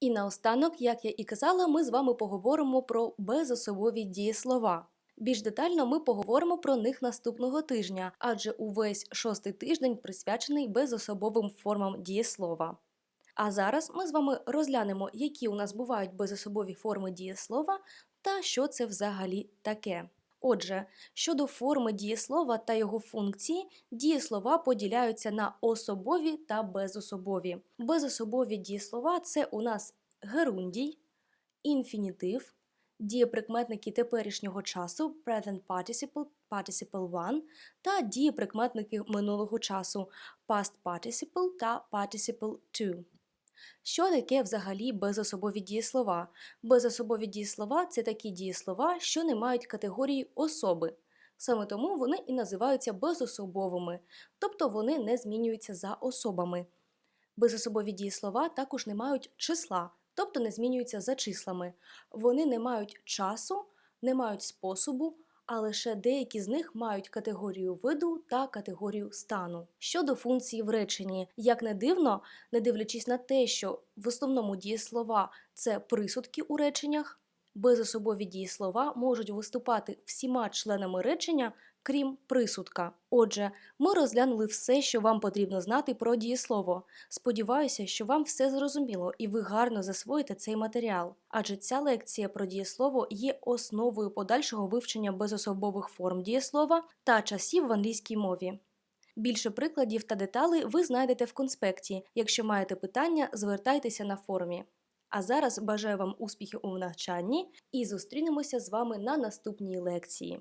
І наостанок, як я і казала, ми з вами поговоримо про безособові дієслова. Більш детально ми поговоримо про них наступного тижня, адже увесь шостий тиждень присвячений безособовим формам дієслова. А зараз ми з вами розглянемо, які у нас бувають безособові форми дієслова та що це взагалі таке. Отже, щодо форми дієслова та його функції, дієслова поділяються на особові та безособові. Безособові дієслова це у нас герундій, інфінітив, дієприкметники теперішнього часу present participle, participle one та дієприкметники минулого часу past participle та participle two. Що таке взагалі безособові дієслова? Безособові дієслова це такі дієслова, що не мають категорії особи. Саме тому вони і називаються безособовими, тобто вони не змінюються за особами. Безособові дієслова також не мають числа, тобто не змінюються за числами. Вони не мають часу, не мають способу, а лише деякі з них мають категорію виду та категорію стану. Щодо функції в реченні, як не дивно, не дивлячись на те, що в основному дієслова це присудки у реченнях, безособові дієслова можуть виступати всіма членами речення, крім присудка. Отже, ми розглянули все, що вам потрібно знати про дієслово. Сподіваюся, що вам все зрозуміло і ви гарно засвоїте цей матеріал, адже ця лекція про дієслово є основою подальшого вивчення безособових форм дієслова та часів в англійській мові. Більше прикладів та деталей ви знайдете в конспекті. Якщо маєте питання, звертайтеся на форумі. А зараз бажаю вам успіхів у навчанні і зустрінемося з вами на наступній лекції.